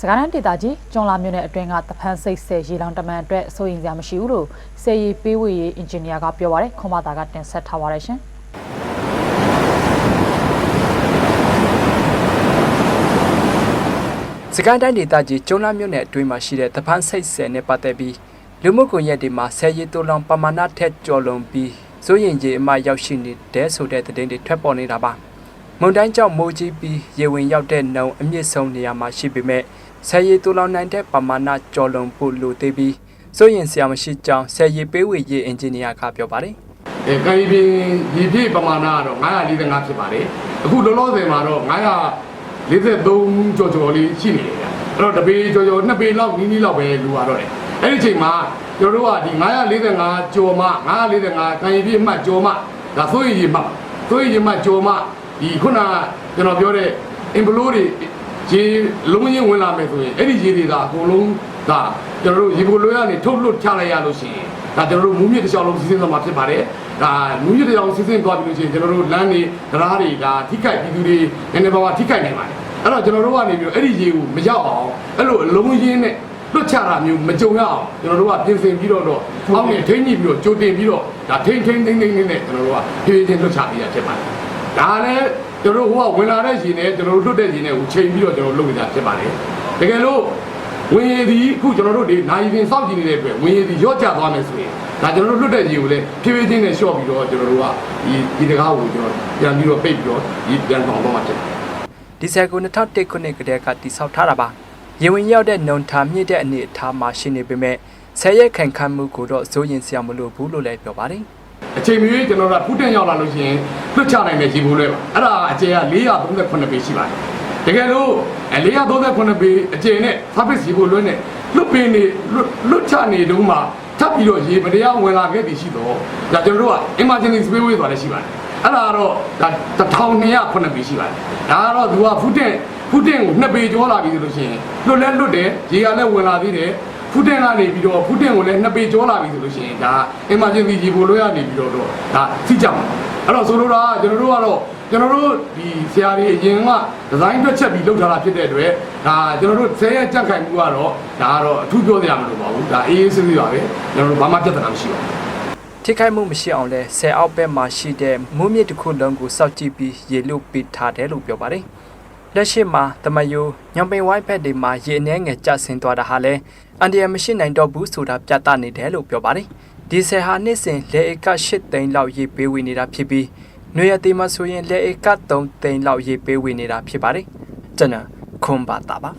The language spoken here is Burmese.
စကိုင်းတိုင်းဒေသကြီးကျွန်းလာမြို့နယ်အတွင်းကတဖန်စိတ်ဆယ်ရေလောင်တမန်အတွက်စိုးရင်စရာမရှိဘူးလို့စေရီပေးဝေးရေးအင်ဂျင်နီယာကပြောပါတယ်ခွန်မတာကတင်ဆက်ထားပါတယ်ရှင်စကိုင်းတိုင်းဒေသကြီးကျုံလာမြို့နယ်အတွင်းမှာရှိတဲ့တပန်းစိတ်ဆယ်နဲ့ပတ်သက်ပြီးလူမှုကွန်ရက်တွေမှာဆယ်ရီတိုလောင်ပမာဏထက်ကျော်လွန်ပြီးစိုးရင်ကြီးအမရောက်ရှိနေတဲ့ဆိုတဲ့သတင်းတွေထွက်ပေါ်နေတာပါ မွန်တိုင်းကြောင့်မိုးကြီးပြီးရေဝင်ရောက်တဲ့နှုံအမြင့်ဆုံးနေရာမှာရှိပေမဲ့ဆယ်ရီတိုလောင်နိုင်တဲ့ပမာဏကျော်လွန်ဖို့လိုသေးပြီးစိုးရင်ဆရာမရှိကြောင်းဆယ်ရီပေးဝေရေးအင်ဂျင်နီယာကပြောပါတယ်အဲကံရီပြင်ရေပြည့်ပမာဏကတော့945ဖြစ်ပါတယ်အခုလောလောဆယ်မှာတော့943ကျော်ကျော်လေးရှိနေတယ်ဗျအဲ့တော့တပေကျော်ကျော်နှစ်ပေလောက်နီးနီးလောက်ပဲလူရတော့တယ်အဲ့ဒီအချိန်မှာကျွန်တော်တို့ကဒီ945ကျော်မှ945ကံရီပြည့်မှတ်ကျော်မှဒါဆိုရင်ရေမှတ်ဆိုရင်ရေမှတ်ကျော်မှ ဒီခုနကကျွန်တော်ပြောတဲ့အင်ဘလိုတွေရေလုံးချင်းဝင်လာမယ်ဆိုရင်အဲ့ဒီရေတွေကအကုန်လုံးဒါကျွန်တော်တို့ရေပိုလွှဲကနေထုတ်လွတ်ချလိုက်ရလို့ရှိရင်ဒါကျွန်တော်တို့မူးမြစ်တစ်လျှောက်လုံးစီစဉ်သွားမှာဖြစ်ပါတယ်ဒါမူးမြစ်တစ်လျှောက်လုံးစီစဉ်သွားပြီလို့ရှိရင်ကျွန်တော်တို့လမ်းတွေတရားတွေဒါထိခိုက်ပြည်သူတွေနည်းနည်းပါးပါးထိခိုက်နိုင်ပါတယ်အဲ့တော့ကျွန်တော်တို့ကနေပြီးတော့အဲ့ဒီရေကိုမရောက်အောင်အဲ့လိုအလုံးရင်းနဲ့လွတ်ချတာမျိုးမကြုံရအောင်ကျွန်တော်တို့ကပြင်ဆင်ပြီးတော့တော့အောက်နဲ့ထိန်းညှိပြီးတော့ကြိုတင်ပြီးတော့ဒါထိန်းထိန်းထိန်းထိန်းနဲ့ကျွန်တော်တို့ကဖြည်းဖြည်းချင်းလွတ်ချပေးရဖြစ်ပါတယ် ဒါလည်းကျွန်တော်တို့ဟိုကဝင်လာတဲ့ရေနဲ့ကျွန်တော်တို့လွတ်တဲ့ရေနဲ့ကိုချိန်ပြီးတော့ကျွန်တော်လုပ်နေတာဖြစ်ပါတယ်တကယ်လို့ဝင်ရည်ဒီအခုကျွန်တော်တို့ဒီနိုင်ရင်စောင့်ကြည့်နေတဲ့အတွက်ဝင်ရည်ဒီရော့ကျသွားမယ်ဆိုရင်ဒါကျွန်တော်တို့လွတ်တဲ့ရေကိုလည်းဖြည်းဖြည်းချင်းနဲ့လျှော့ပြီးတော့ကျွန်တော်တို့ကဒီဒီတကားကိုကျွန်တော်ပြန်ပြီးတော့ပိတ်ပြီးတော့ဒီပြန်ဆောင်တော့မှာဖြစ်တယ်ဒီဇယ်ကို2001ခုနှစ်ကတည်းကတိစောက်ထားတာပါရေဝင်ရောက်တဲ့နှုံထားမြင့်တဲ့အနေအထားမှာရှိနေပေမဲ့ဆယ်ရက်ခံခမ်းမှုကိုတော့စိုးရင်စရာမလိုဘူးလို့လည်းပြောပါတယ် အချိန်မီကျွန်တော်တို့ကဖူးတင်ရောက်လာလို့ရှိရင်လွတ်ချနိုင်တဲ့ရေပိုးလဲပါအဲ့ဒါအကျယ်က438ပေရှိပါတယ်တကယ်လို့438ပေအကျယ်နဲ့ surface ရေပိုးလွှဲနဲ့လွတ်ပင်နေလွတ်ချနေတုန်းမှာထပ်ပြီးတော့ရေမတရားဝင်လာခဲ့တည်ရှိတော့ဒါကျွန်တော်တို့က emergency spillway ဆိုတာလည်းရှိပါတယ်အဲ့ဒါကတော့ဒါ1208ပေရှိပါတယ်ဒါကတော့သူကဖူးတင်ဖူးတင်ကိုနှစ်ပေကျော်လာပြီဆိုလို့ရှိရင်လွတ်လဲလွတ်တယ်ရေကလည်းဝင်လာသေးတယ် ဖူးတင်ကနေပြီးတော့ဖူးတင်ကိုလည်းနှစ်ပေကျော်လာပြီဆိုလို့ရှိရင်ဒါ emergency ရေပိုလွှဲရနေပြီးတော့တော့ဒါသိကြမှာအဲ့တော့ဆိုလိုတာကကျွန်တော်တို့ကတော့ကျွန်တော်တို့ဒီဆရာတွေအရင်ကဒီဇိုင်းတွက်ချက်ပြီးလုပ်ထားတာဖြစ်တဲ့အတွက်ဒါကျွန်တော်တို့ဆဲရကြက်ခိုင်မှုကတော့ဒါကတော့အထူးပြောစရာမလိုပါဘူးဒါအေးအေးဆေးဆေးပါပဲကျွန်တော်တို့ဘာမှပြဿနာမရှိပါဘူးထိခိုက်မှုမရှိအောင်လဲဆယ်အောက်ဘက်မှာရှိတဲ့မုံမြစ်တစ်ခုလုံးကိုစောက်ကြည့်ပြီးရေလွတ်ပေးထားတယ်လို့ပြောပါတယ် လက်ရှိမှာတမယိုညောင်ပင်ဝိုင်းဘက်တွေမှာရေအနှဲငယ်ကျဆင်းသွားတာဟာလဲအန်ဒီယမရှိနိုင်တော့ဘူးဆိုတာပြသနေတယ်လို့ပြောပါတယ်ဒီဆယ်ဟာနှစ်စဉ်လေဧက8သိန်းလောက်ရေပေးဝေနေတာဖြစ်ပြီးနွေရသေးမှာဆိုရင်လေဧက3သိန်းလောက်ရေပေးဝေနေတာဖြစ်ပါတယ်ကျွန်တော်ခွန်ပါတာပါ